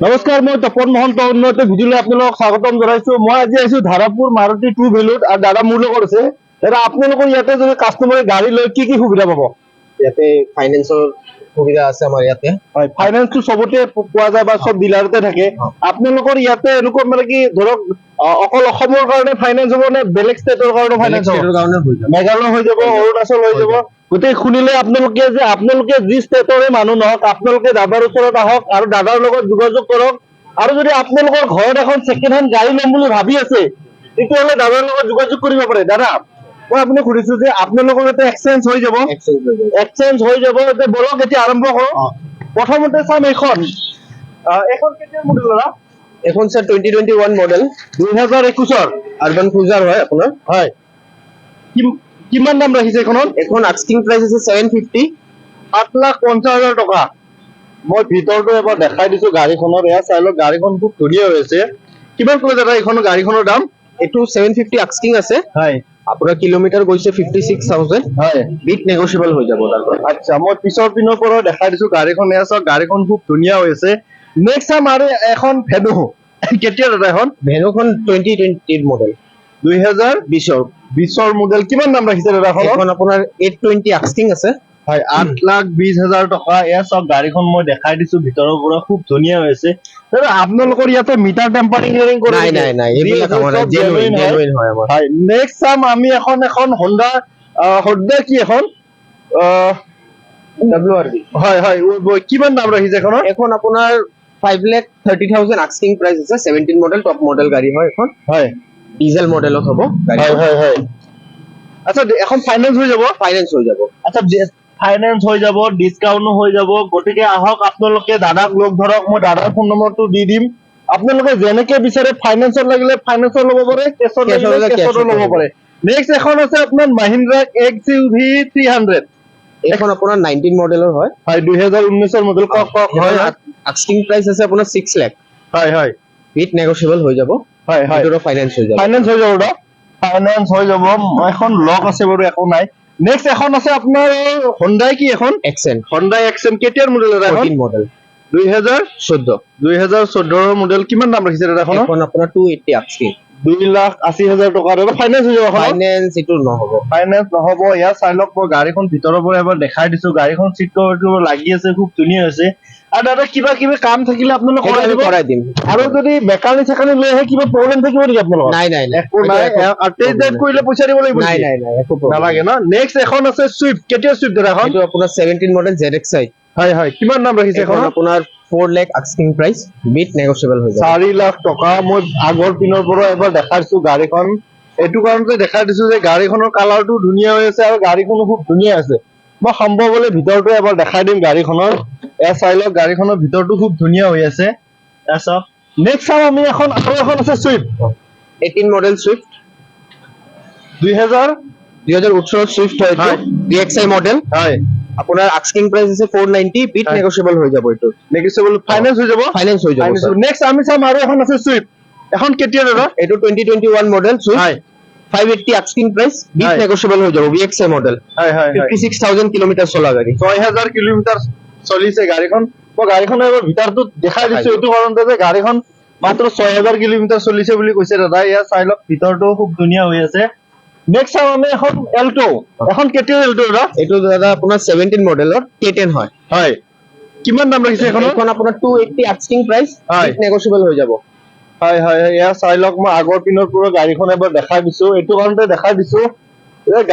নমস্কাৰ মই তপন মহন্ত উন্নত ভিডিঅ'লৈ আপোনালোকক স্বাগতম জনাইছো। মই আজি আহিছো ধাৰাপুৰ মাৰুতি টু ভেলুত আৰু দাদা মোৰ লগত আছে। দাদা আপোনালোকৰ ইয়াতে যদি কাষ্টমাৰে গাড়ী লয় কি কি সুবিধা পাব? ইয়াতে ফাইনেন্সৰ সুবিধা আছে আমাৰ ইয়াতে। হয় ফাইনেন্সটো চবতে পোৱা যায় বা চব ডিলাৰতে থাকে। আপোনালোকৰ ইয়াতে এনেকুৱা মানে কি ধৰক অকল অসমৰ কাৰণে ফাইনেন্স হ'ব নে বেলেগ ষ্টেটৰ কাৰণে ফাইনেন্স হ'ব? কাৰণে মেঘালয় হৈ যাব অৰুণাচল হৈ যাব। গোটেই শুনিলে আপোনালোকে যে আপোনালোকে যি ষ্টেটৰে মানুহ নহওক আপোনালোকে দাদাৰ ওচৰত আহক আৰু দাদাৰ লগত যোগাযোগ কৰক আৰু যদি আপোনালোকৰ ঘৰত এখন ছেকেণ্ড হেণ্ড গাড়ী ল'ম বুলি ভাবি আছে তেতিয়াহ'লে দাদাৰ লগত যোগাযোগ কৰিব পাৰে। দাদা মই আপুনি সুধিছো যে আপোনালোকৰ ইয়াতে এক্সচেঞ্জ হৈ যাব? এক্সচেঞ্জ হৈ যাব। বলক এতিয়া আৰম্ভ কৰোঁ অ। প্ৰথমতে চাম এইখন। আহ, এইখন কেতিয়া মডেল দাদা? এখন sir twenty twenty one model দুহেজাৰ একৈছৰ আৰবান ক্ৰুজাৰ হয় আপোনাৰ। হয়। কিম- কিমান দাম ৰাখিছে এইখনত? এখন আস্কিং প্ৰাইচ আছে ছেভেন ফিফটি সাত লাখ পঞ্চাছ হাজাৰ টকা। মই ভিতৰটো এবাৰ দেখাই দিছো গাড়ীখনৰ। এয়া চাই লওক গাড়ীখন খুব ধুনীয়া হৈ আছে। কিমান ক'লে দাদা এইখনৰ গাড়ীখনৰ দাম? এইটো ছেভেন ফিফটি আস্কিং আছে। হয়। আপোনাৰ কিলোমিটাৰ গৈছে ফিফটি ছিক্স থাউজেণ্ড হয়। বিট নেগচিয়েবল হৈ যাব তাৰ পৰা। আচ্ছা মই পিছৰ পিনৰ পৰা দেখাই দিছো গাড়ীখন। এয়া চাওক গাড়ীখন খুব ধুনীয়া হৈ আছে। নেক্সট চাম আৰু এখন ভেনু কেতিয়া দাদা এখন? ভেনুখন টুৱেণ্টি টুৱেণ্টিৰ মডেল দুইহেজাৰ বিছৰ বিছৰ মডেল কিমান দাম ৰাখিছে দাদা এখন? আপোনাৰ এইট টুৱেণ্টি আস্কিং আছে। হয় আঠ লাখ বিশ হাজাৰ টকা। এয়া চাওক গাড়ীখন মই দেখাই দিছো ভিতৰৰ পৰা খুব ধুনীয়া হৈ আছে দাদা আপোনালোকৰ ইয়াতে মিটাৰ টেম্পাৰিং কৰি নাই নাই নাই এইবিলাক আমাৰ জেনুইন জেনুইন হয়। আমাৰ। হয় নেক্সট চাম আমি এখন এখন হণ্ডা হণ্ডা কি এখন? হয় হয় কিমান দাম ৰাখিছে এখনৰ? এখন আপোনাৰ five lakh thirty thousand asking price আছে ছেভেণ্টিন মডেল টপ মডেল গাড়ী হয় এখন। হয়। ডিজেল মডেলত হ'ব হয় হয় হয়। আচ্ছা এখন ফাইনেন্স হৈ যাব? ফাইনেন্স হৈ যাব। আচ্ছা ফাইনেন্স হৈ যাব ডিছকাউণ্টো হৈ যাব। গতিকে আহক আপোনালোকে দাদাক লগ ধৰক মই দাদাৰ ফোন নম্বৰটো দি দিম। আপোনালোকে যেনেকে বিচাৰে ফাইনেন্সত লাগিলে ফাইনেন্সত ল'ব পাৰে কেছত লাগিলে কেছতো ল'ব পাৰে। নেক্সট এখন আছে আপোনাৰ Mahindra X U V three hundred এইখন আপোনাৰ নাইনটিন মডেলৰ হয়। হয় দুহেজাৰ ঊনৈছৰ মডেল কওক কওক হয় হয়। আস্কিং প্ৰাইচ আছে আপোনাৰ ছিক্স লেখ হয় হয়। উইথ নেগচিয়েবল হৈ যাব। হয় হয়। সেইটোৰো ফাইনেন্স হৈ যাব। ফাইনেন্স হৈ যাব দাদা ফাইনেন্স হৈ যাব। এখন লক আছে বাৰু একো নাই। নেক্সট এখন আছে আপোনাৰ হণ্ডাই কি এখন? এক্সেণ্ট হণ্ডাই এক্সেন কেতিয়াৰ মডেল দাদা এখন? মডেল দুইহেজাৰ চৈধ্য। দুইহেজাৰ চৈধ্যৰ মডেল কিমান দাম ৰাখিছে দাদা এখনৰ এখন আপোনাৰ টু এইটটি আস্কিং দুই লাখ আশী হাজাৰ টকা। দাদা ফাইনেন্স হৈ যাব ফাইনেন্স এইটো নহ'ব। ফাইনেন্স নহ'ব। ইয়াৰ চাই লওক মই গাড়ীখন ভিতৰৰ পৰা এবাৰ দেখাই দিছো। গাড়ীখন চিট কভাৰটো লাগি আছে খুব ধুনীয়া হৈছে। আৰু দাদা কিবা কিবি কাম থাকিলে আপোনালোকে কৰাই দিব। কৰাই দিম। আৰু যদি মেকানিক চেকানিক লৈ আহে কিবা প্ৰব্লেম থাকিব নেকি আপোনালোকৰ? নাই নাই একো নাই আৰু টেষ্ট ড্ৰাইভ কৰিলে পইচা দিব লাগিব নাই নাই নাই একো। নালাগে ন? নেক্সট এখন আছে চুইফ্ট কেতিয়া চুইফ্ট দাদা এখন? এইটো আপোনাৰ ছেভেণ্টিন মডেল জেড আই হয় হয়। কিমান দাম ৰাখিছে এখন আপোনাৰ ফ'ৰ লেখ আস্কিং প্ৰাইচ বিট নেগচিয়েবল হৈ যাব। চাৰি লাখ টকা। মই আগৰ পিনৰ পৰা এবাৰ দেখাই দিছো গাড়ীখন। এইটো কাৰণতে দেখাই দিছো যে গাড়ীখনৰ কালাৰটো ধুনীয়া হৈ আছে আৰু গাড়ীখনো খুব ধুনীয়া আছে। মই সম্ভৱ হলে ভিতৰটো এবাৰ দেখাই দিম গাড়ীখনৰ। এয়া চাই লওক গাড়ীখনৰ ভিতৰটো খুব ধুনীয়া হৈ আছে। চাওক নেক্সট চাম আমি এখন আৰু এখন আছে চুইফ্ট এইটিন মডেল চুইফ্ট দুইহেজাৰ দুহেজাৰ ওঠৰৰ চুইফ্ট হয় হয়। ডি এক্স আই মডেল হয়। আপোনাৰ আস্কিং প্ৰাইচ আছে ফ'ৰ নাইনটি বিট হয়। নেগচিয়েবল হৈ যাব এইটো। নেগচিয়েবল ফাইনেন্স হৈ যাব? ফাইনেন্স হৈ যাব নেক্সট আমি চাম আৰু এখন আছে চুইফ্ট এখন কেতিয়া দাদা? এইটো twenty twenty one model Swift হয়। Five eighty asking price bit হয়। নেগচিয়েবল হৈ যাব বি এক্স আই মডেল হয় হয় ফিফটি ছিক্স থাউজেণ্ড কিলোমিটাৰ চলা গাড়ী। ছয় হাজাৰ কিলোমিটাৰ চলিছে গাড়ীখন। মই গাড়ীখনৰ এবাৰ ভিতৰটো দেখাই দিছো এইটো কাৰণতে যে গাড়ীখন মাত্ৰ ছয় হাজাৰ কিলোমিটাৰ চলিছে বুলি কৈছে দাদা। ইয়াৰ চাই লওক ভিতৰটো খুব ধুনীয়া হৈ আছে। নেক্সট চাম আমি এখন এল্টো এখন কেতিয়া এল্টো দাদা? এইটো দাদা আপোনাৰ ছেভেণ্টিন মডেলৰ কে টেন হয়। হয়। কিমান দাম ৰাখিছে এখনৰ এইখন আপোনাৰ two eighty asking price. Negotiable হৈ যাব। হয় হয় এয়া চাই লওক মই আগৰ পিনৰ পৰা গাড়ীখন এবাৰ দেখাই দিছো। এইটো কাৰণতে দেখাই দিছো।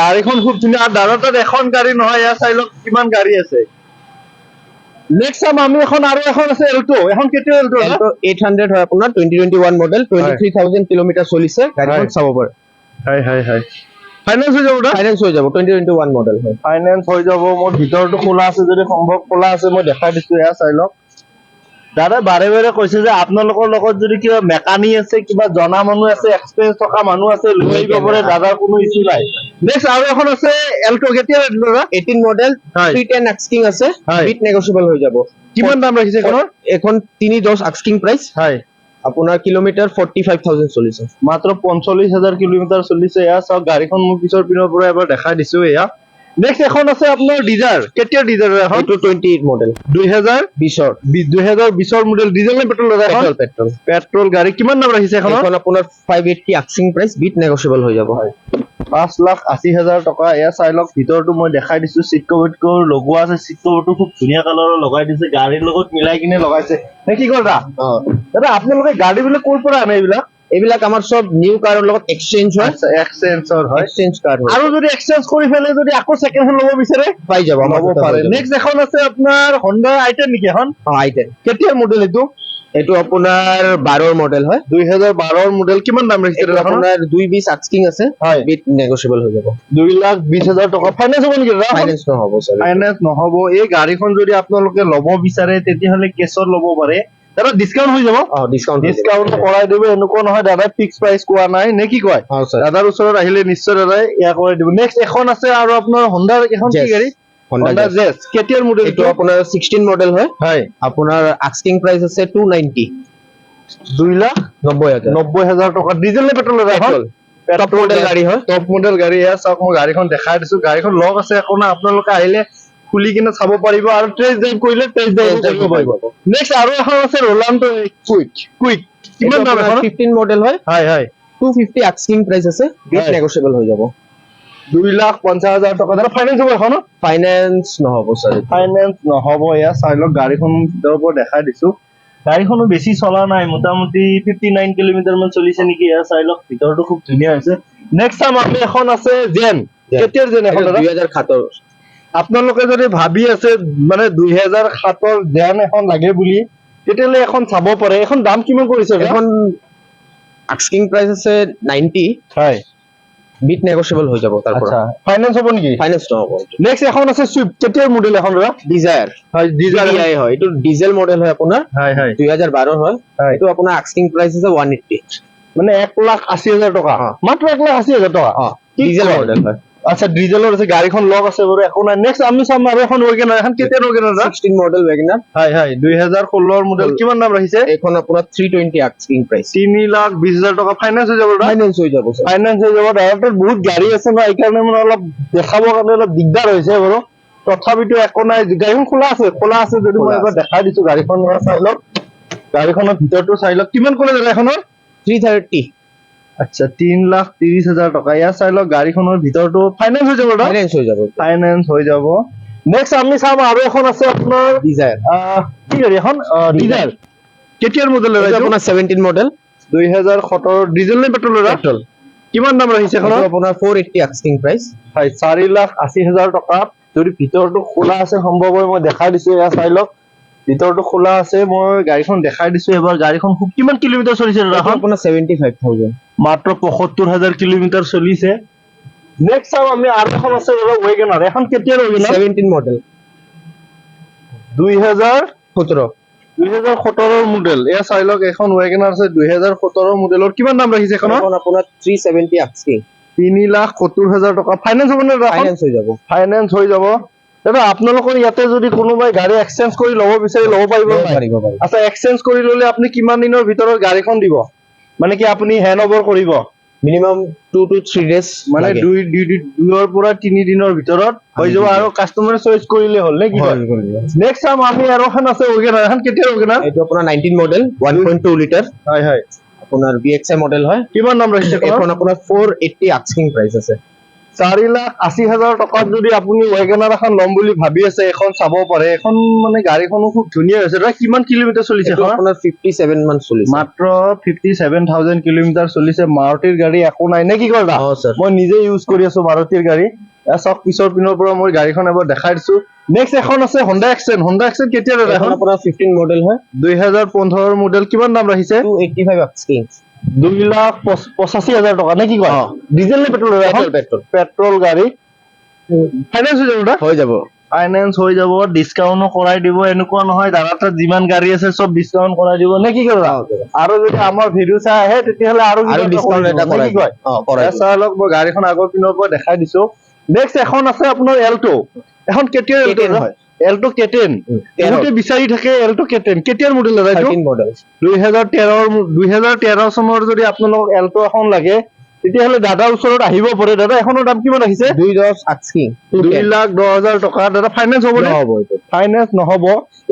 গাড়ীখন খুব ধুনীয়া আৰু দাদা তাত এখন গাড়ী নহয় এয়া চাই লওক কিমান গাড়ী আছে। নেক্সট চাম আমি এখন আৰু এখন আছে এল্টো এখন কেতিয়া এল্টো দাদা? এইট হয় আপোনাৰ twenty twenty one model twenty three thousand kilometre চলিছে গাড়ীখন। চাব পাৰে। হয় হয় হয়। ফাইনেন্স হৈ যাব ফাইনেন্স হৈ যাব টুৱেণ্টি টুৱেণ্টি ওৱান মডেল হয়। ফাইনেন্স হৈ যাব মোৰ ভিতৰটো খোলা আছে যদি সম্ভৱ খোলা আছে মই দেখাই দিছো এয়া চাই লওক। দাদা বাৰে বাৰে কৈছে যে আপোনালোকৰ লগত যদি কিবা মেকানিক আছে কিবা জনা মানুহ আছে এক্সপিৰিয়েঞ্চ থকা মানুহ আছে লৈ আহিব পাৰে দাদাৰ কোনো ইছ্যু নাই। নেক্সট আৰু এখন আছে এল্টো কেতিয়া দাদা eighteen model. Three ten asking আছে বিট নেগচিয়েবল হৈ যাব। কিমান দাম ৰাখিছে এখনৰ? এখন তিনি দহ আস্কিং প্ৰাইচ হয়। আপোনাৰ কিলোমিটাৰ ফৰ্টি ফাইভ থাউজেণ্ড চলিছে। মাত্ৰ পঞ্চল্লিশ হাজাৰ কিলোমিটাৰ চলিছে এয়া। চাওক গাড়ীখন মোৰ পিছৰ পিনৰ পৰা এবাৰ দেখাই দিছো এয়া। নেক্সট এখন আছে আপোনাৰ ডিজাৰ কেতিয়াৰ ডিজাৰ এখন? এইটো মডেল দুই হাজাৰ বিশৰ। দুই হাজাৰ বিশৰ মডেল ডিজেল নে পেট্ৰল দাদা এখন? পেট্ৰল পেট্ৰল গাড়ী। কিমান দাম ৰাখিছে এখনৰ এইখন আপোনাৰ ফাইভ এইটটি আক্সিং প্ৰাইচ বিট নেগচিয়েবল হৈ যাব। হয়। পাঁচ লাখ আশী হাজাৰ টকা। এয়া চাই লওক ভিতৰতো মই দেখাই দিছো। চিট কভাৰটো লগোৱা আছে। চিট কভাৰটো খুব ধুনীয়া কালাৰৰ লগাই দিছে। গাড়ীৰ লগত মিলাই কিনে লগাইছে। নে কি অ। দাদা আপোনালোকে গাড়ী বিলাক ক'ৰ পৰা আনে এইবিলাক? এইবিলাক আমাৰ চব নিউ কাৰৰ লগত এক্সচেঞ্জ হয়। এক্সচেঞ্জৰ হয়। এক্সচেঞ্জ কাৰ হয়। আৰু যদি এক্সচেঞ্জ কৰি পেলাই যদি আকৌ ছেকেণ্ড হেণ্ড ল'ব বিচাৰে পাই যাব ল'ব পাৰে। নেক্সট এখন আছে আপোনাৰ হণ্ডা আইটেন নেকি এখন? আইটেন কেতিয়াৰ মডেল এইটো? এইটো আপোনাৰ বাৰৰ মডেল হয়। দুই হাজাৰ বাৰৰ মডেল কিমান দাম ৰাখিছে আপোনাৰ দুই বিশ আক্সিং আছে। হয়। বিট নেগচিয়েবল হৈ যাব। দুই লাখ বিশ হাজাৰ টকা। ফাইনেন্স হ'ব নেকি ফাইনেন্স নহ'ব ফাইনেন্স নহ'ব। এই গাড়ীখন যদি আপোনালোকে ল'ব বিচাৰে তেতিয়াহ'লে কেছত ল'ব পাৰে। দাদা ডিছকাউণ্ট হৈ যাব? ডিছকাউণ্ট কৰাই দিব এনেকুৱা নহয় দাদাই ফিক্স প্ৰাইচ কোৱা নাই নে কি কয়? দাদাৰ ওচৰত আহিলে নিশ্চয় দাদাই এয়া কৰাই দিব। নেক্সট এখন আছে আৰু আপোনাৰ হণ্ডাৰ এখন কি গাড়ী? কেতিয়াৰ মডেল এইটো আপোনাৰ ছিক্সটিন মডেল হয়। হয়। আপোনাৰ আক্সিং প্ৰাইচ আছে টু নাইনটি দুই লাখ নব্বৈ হাজাৰ। নব্বৈ হাজাৰ টকা। ডিজেল নে পেট্ৰল এখন টপ মডেল গাড়ী হয়। টপ মডেল গাড়ী এয়া চাওক মই গাড়ীখন দেখাই দিছো। গাড়ীখন লগ আছে একো নাই। আপোনালোকে আহিলে খুলি কিনে চাব পাৰিব আৰু টেষ্ট ড্ৰাইভ কৰিলে টেষ্ট ড্ৰাইভ কৰিব পাৰিব। নেক্সট আৰু এখন আছে ৰোলান্ডো কুইক কুইক কিমান দাম এখন ফিফটিন মডেল হয়। হয় হয়। টু ফিফটি আক্সিং প্ৰাইচ আছে। বিট হয়। নেগচিয়েবল হৈ যাব। দুই লাখ পঞ্চাছ হাজাৰ টকা। দাদা ফাইনেন্স হ'ব এখন ফাইনেন্স নহ'ব ছাৰ ফাইনেন্স নহ'ব এয়া চাই লওক গাড়ীখন ভিতৰৰ পৰা দেখাই দিছো। গাড়ীখনো বেছি চলা নাই মোটামুটি ফিফটি নাইন কিলোমিটাৰ মান চলিছে নেকি এয়া চাই লওক ভিতৰতো খুব ধুনীয়া হৈছে। নেক্সট চাম আমি এখন আছে জেন. কেতিয়াৰ জেন এখন দুই হাজাৰ সাতৰ। আপোনালোকে যদি ভাবি আছে মানে দুইহেজাৰ সাতৰ জেন এখন লাগে বুলি তেতিয়াহ'লে এখন চাব পাৰে। এখন দাম কিমান কৰিছে এখন আক্সিং প্ৰাইচ আছে নাইনটি হয়। বিট নেগচিয়েবল হৈ যাব তাৰ পৰা। আচ্ছা ফাইনেন্স হ'ব নেকি? ফাইনেন্স নহ'ব। নেক্সট এখন আছে চুইফ্ট কেতিয়াৰ মডেল এখন দাদা? ডিজায়াৰ হয় ডিজাই হয়। এইটো ডিজেল মডেল হয় আপোনাৰ। হয় হয়। দুই হাজাৰ বাৰৰ হয়। এইটো আপোনাৰ আক্সিং প্ৰাইচ আছে ওৱান এইটটি মানে এক লাখ আশী হাজাৰ টকা। মাত্ৰ এক লাখ আশী হাজাৰ টকা। ডিজেল মডেল হয়। আচ্ছা ডিজেলৰ আছে গাড়ীখন লগ আছে বাৰু একো নাই। নেক্সট আমি চাম আৰু এখন ৱেগেনাৰ এখন কেতিয়াৰ ৱেগেনাৰ দাদা? ছিক্সটিন মডেল ৱেগনাৰ হয় হয় দুই হাজাৰ ষোল্লৰ মডেল কিমান দাম ৰাখিছে? এইখন আপোনাৰ থ্ৰী টুৱেণ্টি আক্সিং প্ৰাইচ তিনি লাখ বিশ হাজাৰ টকা ফাইনেন্স হৈ যাব ফাইনেন্স হৈ যাব ফাইনেন্স হৈ যাব দাদাটোৰ বহুত গাড়ী আছে ন এইকাৰণে মানে অলপ দেখাবৰ কাৰণে অলপ দিগদাৰ হৈছে বাৰু। তথাপিতো একো নাই গাড়ীখন খোলা আছে খোলা আছে যদি মই এবাৰ দেখাই দিছো গাড়ীখন চাই লওক। গাড়ীখনৰ ভিতৰটো চাই লওক। কিমান ক'লে দাদা এখনৰ? থ্ৰী থাৰ্টি আচ্ছা তিন লাখ ত্ৰিশ হাজাৰ টকা। ইয়াৰ চাই লওক গাড়ীখনৰ ভিতৰটো ফাইনেন্স হৈ যাব ফাইনেন্স হৈ যাব। ফাইনেন্স হৈ যাব। নেক্সট আমি চাম আৰু এখন আছে আপোনাৰ ডিজায়াৰ আহ, কি গাড়ী এখন? ডিজেল কেতিয়াৰ মডেল এইটো আপোনাৰ ছেভেণ্টিন মডেল দুই হাজাৰ সোতৰ ডিজেল নে পেট্ৰল পেট্ৰল কিমান দাম ৰাখিছে এখনৰ আপোনাৰ ফ'ৰ এইটটি আক্সিং প্ৰাইচ হয় চাৰি লাখ আশী হাজাৰ টকা। যদি ভিতৰটো খোলা আছে সম্ভৱ হয় মই দেখাই দিছো এয়া চাই লওক। ভিতৰটো খোলা আছে মই গাড়ীখন দেখাই দিছো এবাৰ গাড়ীখন কিমান কিলোমিটাৰ চলিছে আপোনাৰ ছেভেণ্টি ফাইভ থাউজেণ্ড মাত্ৰ পঁয়সত্তৰ হাজাৰ কিলোমিটাৰ চলিছে। নেক্সট চাওঁ আমি আৰু এখন আছে ৱেগেনাৰ এখন কেতিয়াৰ ৱেগেনাৰ ছেভেণ্টিন মডেল দুই হাজাৰ সোতৰ। দুই হাজাৰ সোতৰৰ মডেল এয়া চাই লওক এখন ৱেগেনাৰ আছে দুই হাজাৰ সোতৰৰ মডেলৰ কিমান দাম ৰাখিছে এখন আপোনাৰ থ্ৰী ছেভেণ্টি আক্সিং তিনি লাখ সত্তৰ হাজাৰ টকা। ফাইনেন্স হ'ব নে ফাইনেন্স হৈ যাব। ফাইনেন্স হৈ যাব। দাদা আপোনালোকৰ ইয়াতে যদি কোনোবাই গাড়ী এক্সচেঞ্জ কৰি ল'ব বিচাৰি ল'ব পাৰিব আচ্ছা এক্সচেঞ্জ কৰি ল'লে আপুনি কিমান দিনৰ ভিতৰত গাড়ীখন দিব? মানে কি আপুনি হেণ্ড অভাৰ কৰিব? Minimum two two three days মানে দুই দুই দুই- দুইৰ পৰা তিনি দিনৰ ভিতৰত হৈ যাব আৰু কাষ্টমাৰে চইচ কৰিলে হ'ল নে কি নেক্সট টাইম আমি আৰু এখন আছে ৱেগেনাৰ এখন কেতিয়া ৱেগেনাৰ এইটো আপোনাৰ nineteen model one point two litre হয় হয়। আপোনাৰ বি এক্স আই মডেল হয়। কিমান নাম ৰাখিছে? এখন আপোনাৰ? ফ'ৰ এইটি আক্সিং প্ৰাইচ আছে। চাৰি লাখ আশী হাজাৰ টকাত যদি আপুনি ৱেগেনাৰ এখন ল'ম বুলি ভাবি আছে এখন চাব পাৰে এখন মানে গাড়ীখনো খুব ধুনীয়া হৈছে। দাদা কিমান কিলোমিটাৰ চলিছে আপোনাৰ ফিফটি ছেভেন মান চলিছে। মাত্ৰ ফিফটি ছেভেন থাউজেণ্ড কিলোমিটাৰ চলিছে। মাৰুতিৰ গাড়ী একো নাই। নে কি অঁ মই নিজে ইউজ কৰি আছো মাৰুতিৰ গাড়ী। চাওক পিছৰ পিনৰ পৰা মই গাড়ীখন এবাৰ দেখাই দিছো। নেক্সট এখন আছে হণ্ডা এক্সেন হণ্ডা এক্সেন কেতিয়া দাদা এখন? আপোনাৰ ফিফটিন মডেল হয়। দুই হাজাৰ পোন্ধৰৰ মডেল কিমান দাম ৰাখিছে? টু এইটটি ফাইভ দুই লাখ পঁচ- পঁচাশী হাজাৰ টকা নে কি কয়? ডিজেল নে পেট্ৰল পেট্ৰল পেট্ৰল গাড়ী। ফাইনেন্স হৈ যাব দাদা হৈ যাব। ফাইনেন্স হৈ যাব ডিছকাউণ্টো কৰাই দিব এনেকুৱা নহয় দাদা তাত যিমান গাড়ী আছে চব ডিছকাউণ্ট কৰাই দিব। নে কি আৰু যদি আমাৰ ভিডিঅ' চাই আহে তেতিয়াহ'লে আৰু কিবা এটা কৰাই কয়? লওক মই গাড়ীখন আগৰ পিনৰ পৰা দেখাই দিছো। নেক্সট এখন আছে আপোনাৰ এল্টো এখন কেতিয়াৰ এল্টো K10 হয়। এল্টো কেটেন বহুতে বিচাৰি থাকে এল্টো কেটেন কেতিয়াৰ মডেল দাদা এইটো? থাৰ্টিন দুই হেজাৰ তেৰৰ দুই হেজাৰ তেৰ চনৰ যদি আপোনালোকক এল্টো এখন লাগে তেতিয়াহ'লে দাদাৰ ওচৰত আহিব পাৰে। দাদা এখনৰ দাম কিমান ৰাখিছে দুই দশ আস্কিং দুই লাখ দহ হাজাৰ টকা। দাদা ফাইনেন্স হ'ব নহ'ব এইটো। ফাইনেন্স নহ'ব।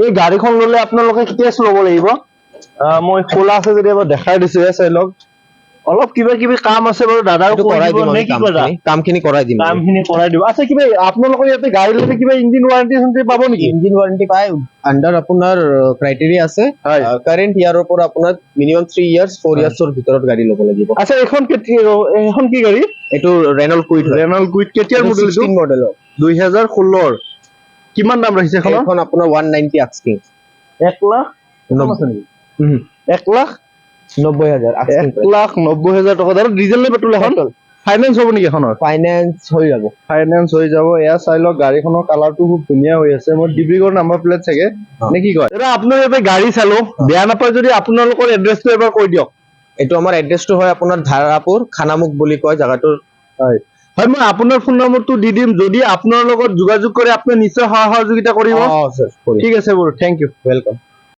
এই গাড়ীখন ল'লে আপোনালোকে কেছ ল'ব লাগিব? মই খোলা আছে যদি এবাৰ দেখাই দিছো চাই লওক। অলপ কিবা কিবি কাম আছে বাৰু দাদাও কৰাই দিব নে কি কৰা কামখিনি। কৰাই দিম কামখিনি কৰাই দিব। আচ্ছা কিবা আপোনালোকৰ ইয়াতে গাড়ী ল'লে কিবা ইঞ্জিন ৱাৰেণ্টি চেণ্টি পাব নেকি? ইঞ্জিন ৱাৰেণ্টি পাই আণ্ডাৰ আপোনাৰ ক্ৰাইটেৰিয়া আছে। কাৰেণ্ট ইয়াৰৰ পৰা আপোনাৰ মিনিমাম থ্ৰী ইয়াৰ্ছ ফ'ৰ ইয়াৰ্ছৰ ভিতৰত গাড়ী ল'ব লাগিব। আচ্ছা এইখন কেতিয়া এইখন কি গাড়ী? এইটো ৰেনল কুইট ৰেনল কুইট কেতিয়াৰ মডেল মডেলৰ দুই হাজাৰ ষোল্লৰ। কিমান দাম ৰাখিছে এইখন আপোনাৰ ওৱান নাইনটি আস্কিং এক লাখ? এক লাখ? নব্বৈ হাজাৰ এক লাখ নব্বৈ হাজাৰ টকা। দাদা ডিজেল নে পেট্ৰল এখন? ফাইনেন্স হ'ব নেকি এখনৰ? ফাইনেন্স হৈ যাব। ফাইনেন্স হৈ যাব। এয়া চাই লওক গাড়ীখনৰ কালাৰটো খুব ধুনীয়া হৈ আছে। মই ডিব্ৰুগড় নাম্বাৰ প্লেট চাগে। নে কি কয়? দাদা আপোনাৰ ইয়াতে গাড়ী চালো। বেয়া নাপায় যদি আপোনালোকৰ এড্ৰেছটো এবাৰ কৈ দিয়ক। এইটো আমাৰ এড্ৰেছটো হয় আপোনাৰ ধাৰাপুৰ খানামুখ বুলি কয় জেগাটোৰ। হয়। হয় মই আপোনাৰ ফোন নম্বৰটো দি দিম। যদি আপোনাৰ লগত যোগাযোগ কৰে আপুনি নিশ্চয় সহায় সহযোগিতা কৰিব ঠিক আছে বাৰু। Thank you welcome